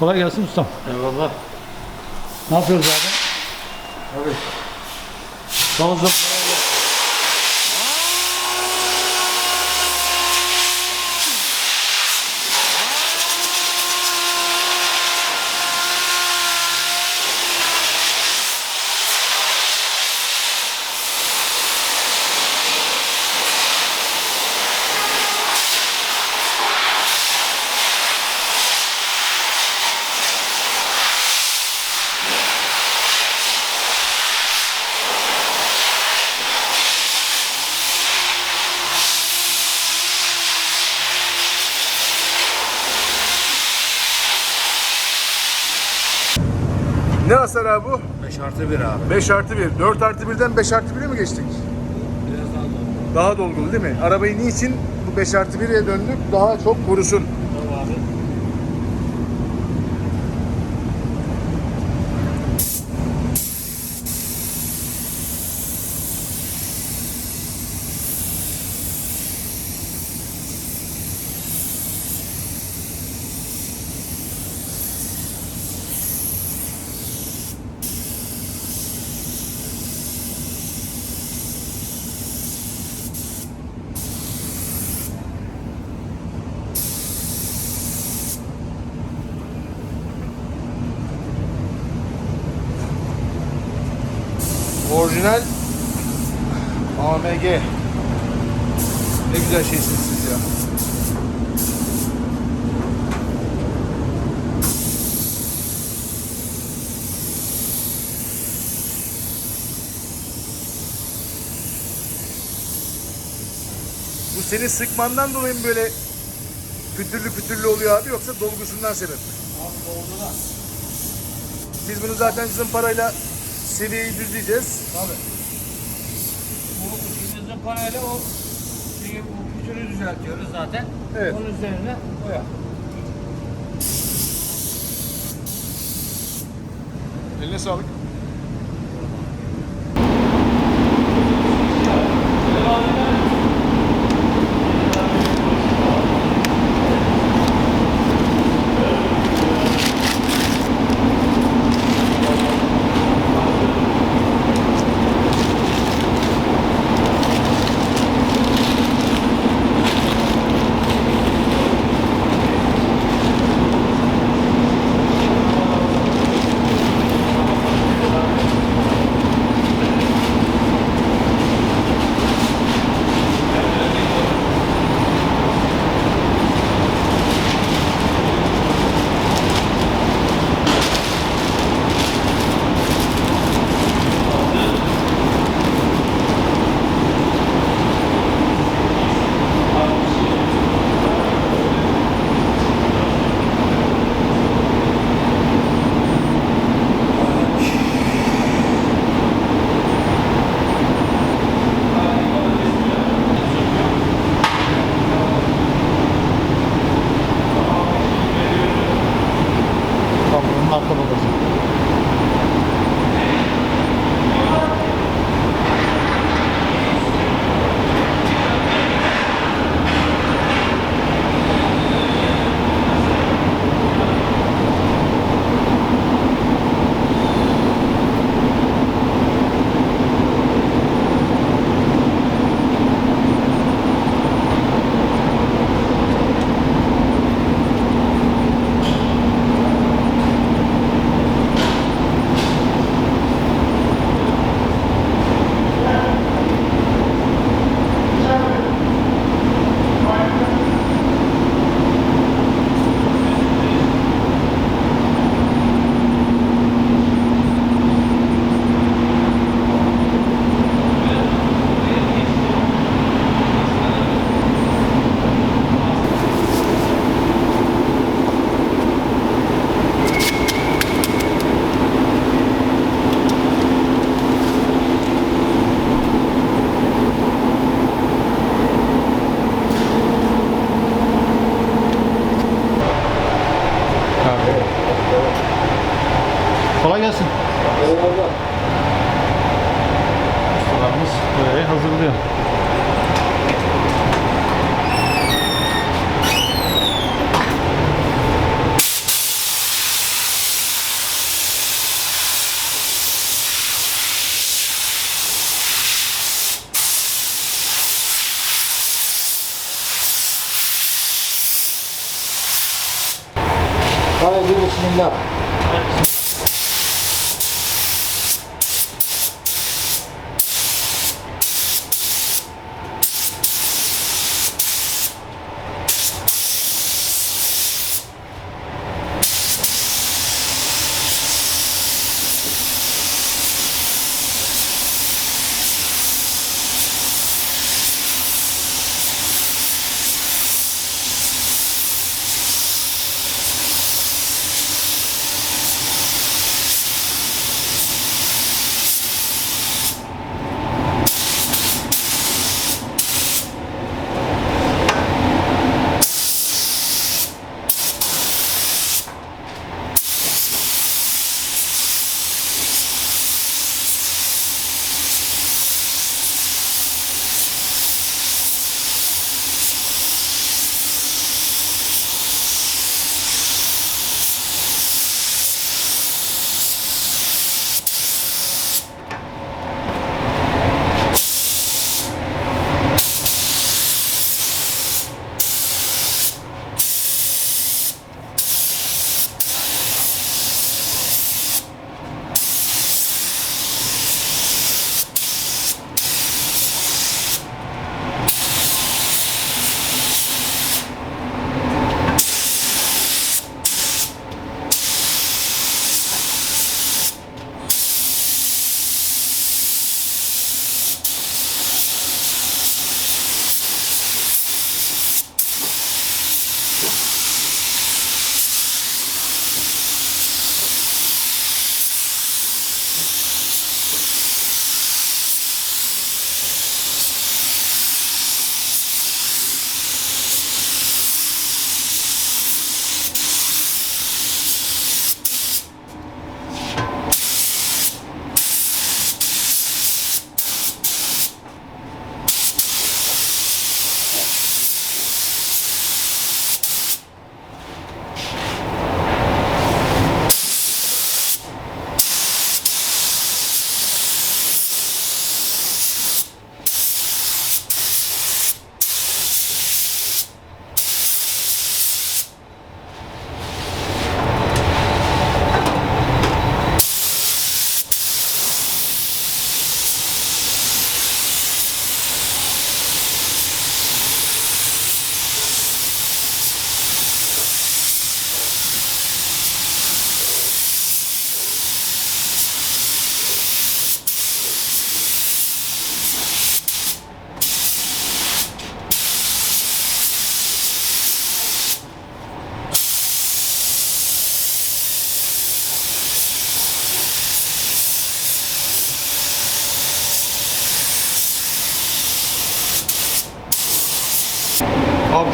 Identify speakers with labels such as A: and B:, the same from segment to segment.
A: Kolay gelsin ustam.
B: Eyvallah.
A: Ne yapıyoruz abi?
B: Abi. Son zaman
C: Ne hasar abi bu?
B: 5 artı 1 abi.
C: 5 artı 1. 4 artı 1'den 5 artı 1'e mi geçtik?
B: Biraz daha da.
C: Daha dolgulu değil mi? Arabayı niçin bu 5 artı 1'e döndük? Daha çok korusun. Orijinal AMG. Ne güzel şeysiniz siz ya. Bu seni sıkmandan dolayı mı böyle pütürlü pütürlü oluyor abi yoksa dolgusundan sebep mi?
B: Abi doldular.
C: Biz bunu zaten zımparayla seviyeyi düzleyeceğiz.
B: Tabii. Bu ikimizin parayla o şeyi, bu küçüğünü düzeltiyoruz zaten.
C: Evet.
B: Onun üzerine koyar.
C: Eline sağlık.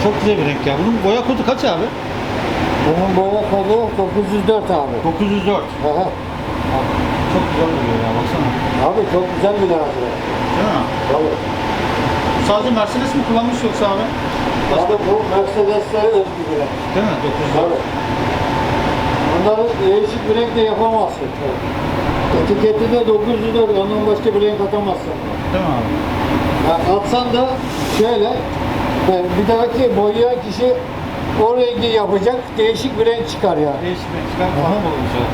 A: Çok güzel bir renk ya. Bunun boya kodu kaç abi?
B: Bunun boya kodu 904 abi.
A: 904.
B: Aha.
A: Abi, çok güzel duruyor ya baksana.
B: Abi çok güzel bir lacivert.
A: Değil mi?
B: Tabii.
A: Sadece Mercedes mi kullanmış yoksa abi?
B: Abi bu Mercedes'lere özgü bir renk.
A: Değil mi? 904.
B: Tabii. Bunları değişik bir renkle yapamazsın. Etiketi de 904, ondan başka bir renk atamazsın.
A: Değil mi abi?
B: Yani atsan da şöyle, bir dahaki boyayan kişi o rengi yapacak, değişik bir renk çıkar yani.
A: Değişik renk çıkar olmuş ya.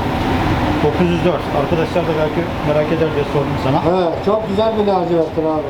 A: 904. Arkadaşlar da belki merak eder diye sordum sana.
B: He, çok güzel bir laciverttir abi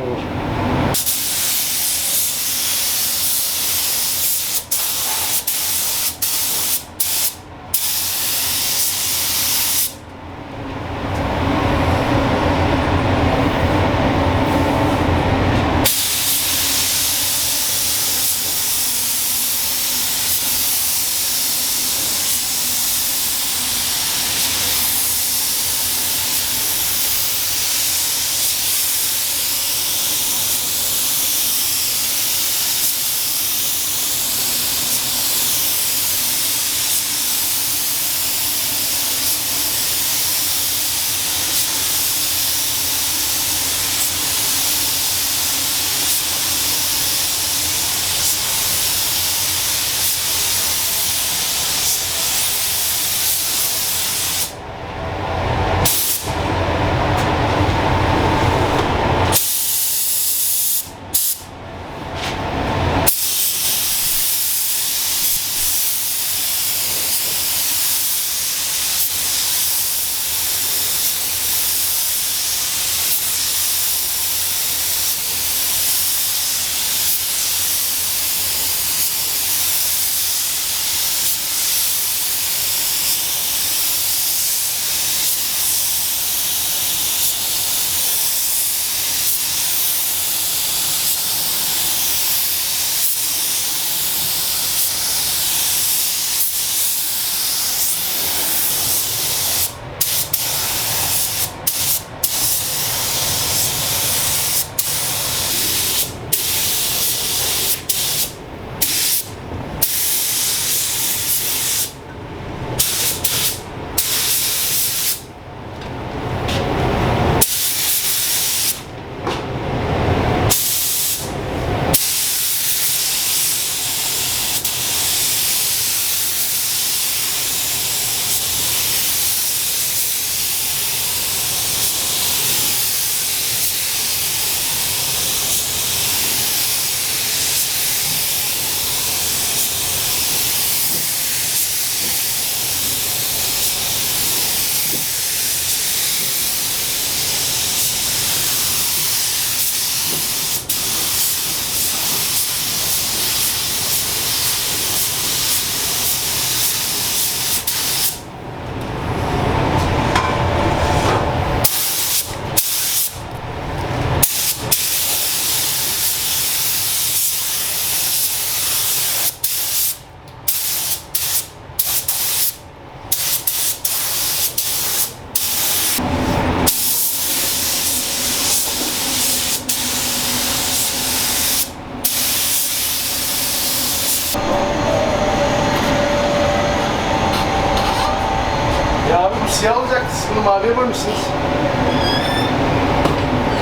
C: siyah olacaktı. Siz bunu maviye boyamışsınız.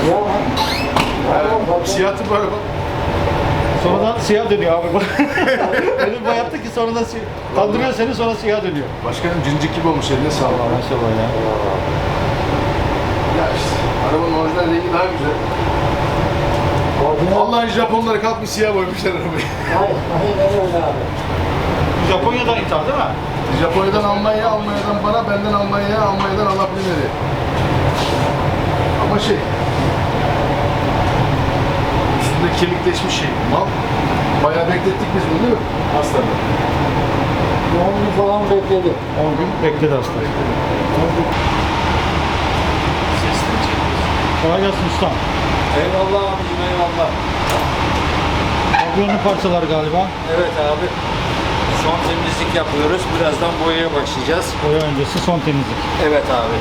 B: Ya
C: Ha, siyahtı bu araba.
A: Sonradan siyah dönüyor abi. Öyle bir boyattı ki sonradan siyah. Kandırıyor seni sonra siyah dönüyor.
C: Başkanım cincik gibi olmuş eline sağlık.
A: Maşallah ya.
C: Ya işte arabanın orijinal rengi daha güzel. Vallahi Japonları kalkmış siyah boyamışlar arabayı.
B: Hayır, aynen öyle abi.
A: Japonya'dan ithal değil mi?
C: Japonya'dan Almanya'ya, Almanya'dan bana, benden Almanya'ya, Almanya'dan Allah bilir. Ama şey... Üstünde kemikleşmiş şey. Mal. Bayağı beklettik biz bunu değil mi? Aslında.
B: 10 gün falan bekledi.
A: 10 gün bekledi hasta. Kolay gelsin ustam.
D: Eyvallah abicim eyvallah.
A: Pavyonlu parçalar galiba.
D: Evet abi. Son temizlik yapıyoruz. Birazdan boyaya başlayacağız.
A: Boya öncesi son temizlik.
D: Evet abi.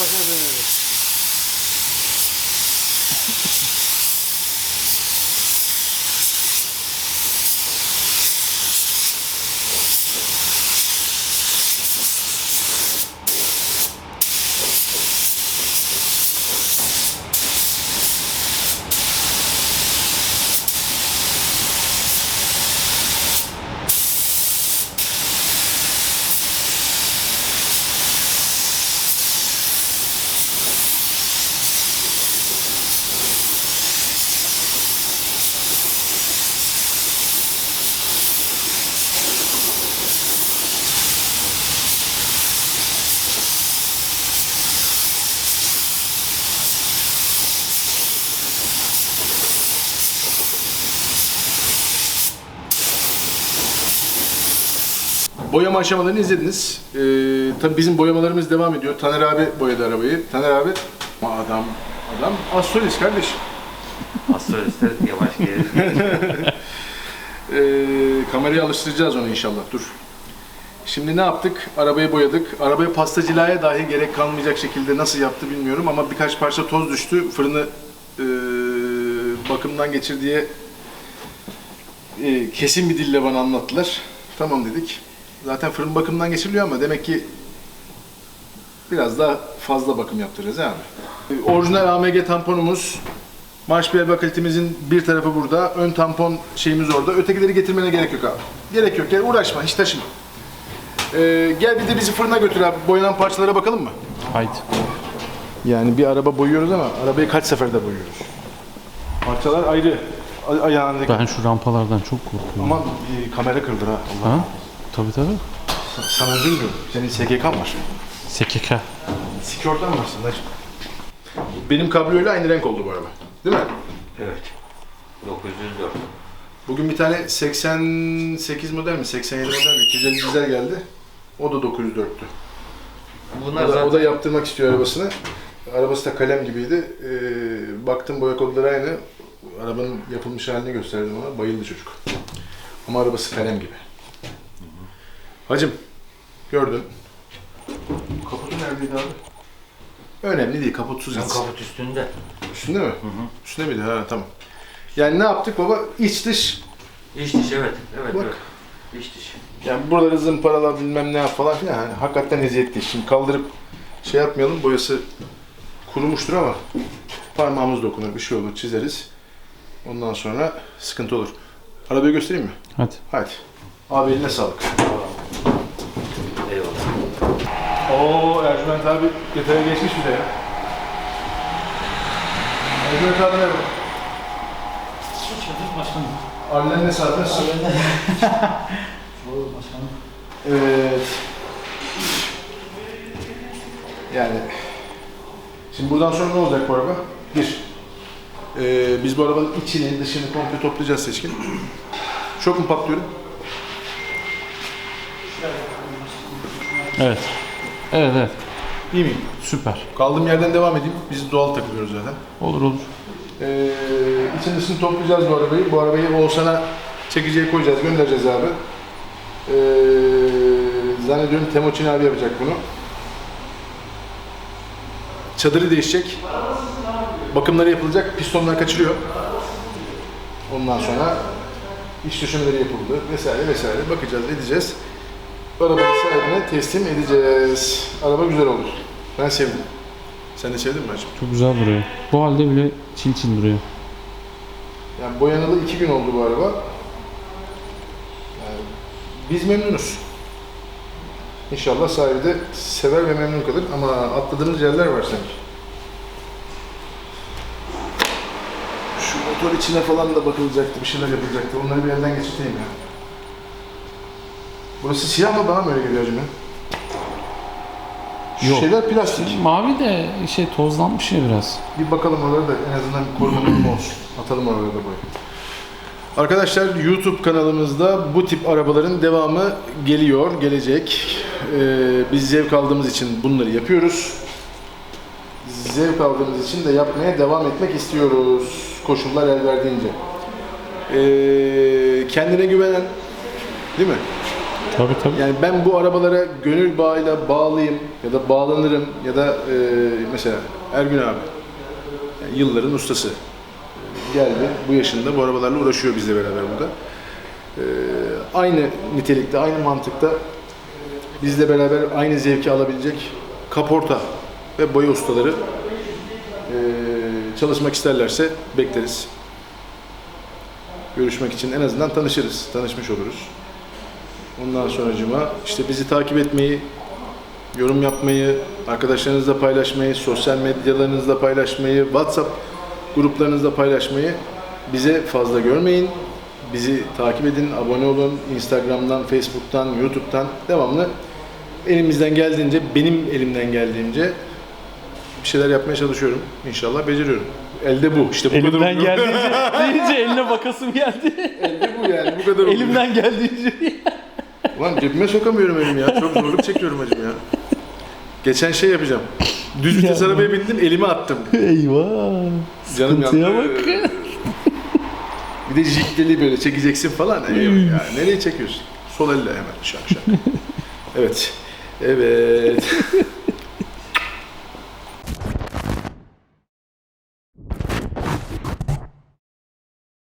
D: הדבר הזה,
C: Boyama aşamalarını izlediniz. Ee, tabii bizim boyamalarımız devam ediyor. Taner abi boyadı arabayı. Taner abi ama adam adam astrolist kardeşim.
D: Astrolistler yavaş gelir.
C: Ee, kameraya alıştıracağız onu inşallah. Dur. Şimdi ne yaptık? Arabayı boyadık. Arabaya pastacılığa dahi gerek kalmayacak şekilde nasıl yaptı bilmiyorum ama birkaç parça toz düştü. Fırını e, bakımdan geçir diye e, kesin bir dille bana anlattılar. Tamam dedik. Zaten fırın bakımdan geçiriliyor ama demek ki biraz daha fazla bakım yaptıracağız yani. E, Orijinal AMG tamponumuz, Marş bir bakalitimizin bir tarafı burada, ön tampon şeyimiz orada. Ötekileri getirmene gerek yok abi. Gerek yok, yani uğraşma, hiç taşıma. Ee, gel bir de bizi fırına götür abi. Boyanan parçalara bakalım mı?
E: Haydi.
C: Yani bir araba boyuyoruz ama arabayı kaç seferde boyuyoruz? Parçalar ayrı. Ay- ayağındaki.
E: Ben şu rampalardan çok korkuyorum.
C: Aman e, kamera kırılır ha. Allah.
E: Ha? Tabii tabii.
C: Sana üzülmüyorum. Senin SGK'n var.
E: SKK.
C: Sigortan varsın hacı. Benim kabriyoyla aynı renk oldu bu araba. Değil mi?
D: Evet. 904.
C: Bugün bir tane 88 model mi? 87 model mi? 250 dizel geldi. O da 904'tü.
D: Bunlar
C: O da, o
D: zaten
C: da yaptırmak istiyor arabasını. Arabası da kalem gibiydi. Ee, baktım boya kodları aynı. Arabanın yapılmış halini gösterdim ona. Bayıldı çocuk. Ama arabası kalem gibi. Hacım, gördün. Kaputu neredeydi abi? Önemli değil, kaputsuz gitsin.
D: kaput üstünde.
C: Üstünde mi? Üstünde miydi? Ha tamam. Yani ne yaptık baba? İç dış.
D: İç diş evet. Evet
C: Bak.
D: evet. İç diş.
C: Yani buraları zımparala bilmem ne yap falan filan. Yani hakikaten eziyetli. Şimdi kaldırıp şey yapmayalım. Boyası kurumuştur ama parmağımız dokunur. Bir şey olur. Çizeriz. Ondan sonra sıkıntı olur. Arabayı göstereyim mi?
E: Hadi.
C: Hadi. Abi eline sağlık.
D: Eyvallah.
C: Oo Ercüment abi detaya geçmiş bir de ya. Ercüment abi merhaba. Abilen ne saat nasıl? Evet. Yani şimdi buradan sonra ne olacak bu araba? Bir, ee, biz bu arabanın içini, dışını komple toplayacağız seçkin. Çok mu patlıyorum?
E: Evet. Evet evet.
C: İyi miyim?
E: Süper.
C: Kaldığım yerden devam edeyim. Biz doğal takılıyoruz zaten.
E: Olur olur.
C: Ee, dışını toplayacağız bu arabayı. Bu arabayı Oğuzhan'a çekiciye koyacağız, göndereceğiz abi. Ee, zannediyorum Temoçin abi yapacak bunu. Çadırı değişecek. Bakımları yapılacak. Pistonlar kaçırıyor. Ondan sonra iç döşemeleri yapıldı vesaire vesaire. Bakacağız, edeceğiz. Arabanın sahibine teslim edeceğiz. Araba güzel olur. Ben sevdim. Sen de sevdin mi hacım?
E: Çok güzel duruyor. Bu halde bile çil çil duruyor.
C: Yani boyanalı iki gün oldu bu araba. Yani biz memnunuz. İnşallah sahibi de sever ve memnun kalır ama atladığımız yerler var sanki. Şu motor içine falan da bakılacaktı, bir şeyler yapılacaktı. Onları bir elden geçirteyim ya. Burası siyah mı bana mı öyle geliyor ya? Şu
E: Yok.
C: şeyler plastik.
E: Mavi de şey tozlanmış ya biraz.
C: Bir bakalım oraları da en azından koruma durumu olsun. Atalım oraları da boya. Arkadaşlar YouTube kanalımızda bu tip arabaların devamı geliyor, gelecek. Ee, biz zevk aldığımız için bunları yapıyoruz. Zevk aldığımız için de yapmaya devam etmek istiyoruz. Koşullar el verdiğince. Ee, kendine güvenen, değil mi?
E: Tabii tabii.
C: Yani ben bu arabalara gönül bağıyla bağlıyım ya da bağlanırım ya da e, mesela Ergün abi yani yılların ustası geldi bu yaşında bu arabalarla uğraşıyor bizle beraber burada. E, aynı nitelikte, aynı mantıkta bizle beraber aynı zevki alabilecek kaporta ve boya ustaları e, çalışmak isterlerse bekleriz. Görüşmek için en azından tanışırız, tanışmış oluruz. Ondan sonracıma işte bizi takip etmeyi, yorum yapmayı, arkadaşlarınızla paylaşmayı, sosyal medyalarınızda paylaşmayı, WhatsApp gruplarınızda paylaşmayı bize fazla görmeyin. Bizi takip edin, abone olun. Instagram'dan, Facebook'tan, YouTube'dan devamlı elimizden geldiğince, benim elimden geldiğince bir şeyler yapmaya çalışıyorum. İnşallah beceriyorum. Elde bu. İşte bu kadar
E: Elimden
C: oluyor.
E: geldiğince deyince eline bakasım geldi.
C: Elde bu yani. Bu kadar oluyor.
E: Elimden geldiğince.
C: Ulan cebime sokamıyorum elimi ya. Çok zorluk çekiyorum hacım ya. Geçen şey yapacağım. Düz vites
E: Ya.
C: arabaya bindim, elimi attım.
E: Eyvah.
C: Canım
E: Sıkıntıya
C: yandı.
E: bak.
C: Bir de jikteli böyle çekeceksin falan. Eyvah ya. Nereye çekiyorsun? Sol elle hemen şak şak. evet. Evet.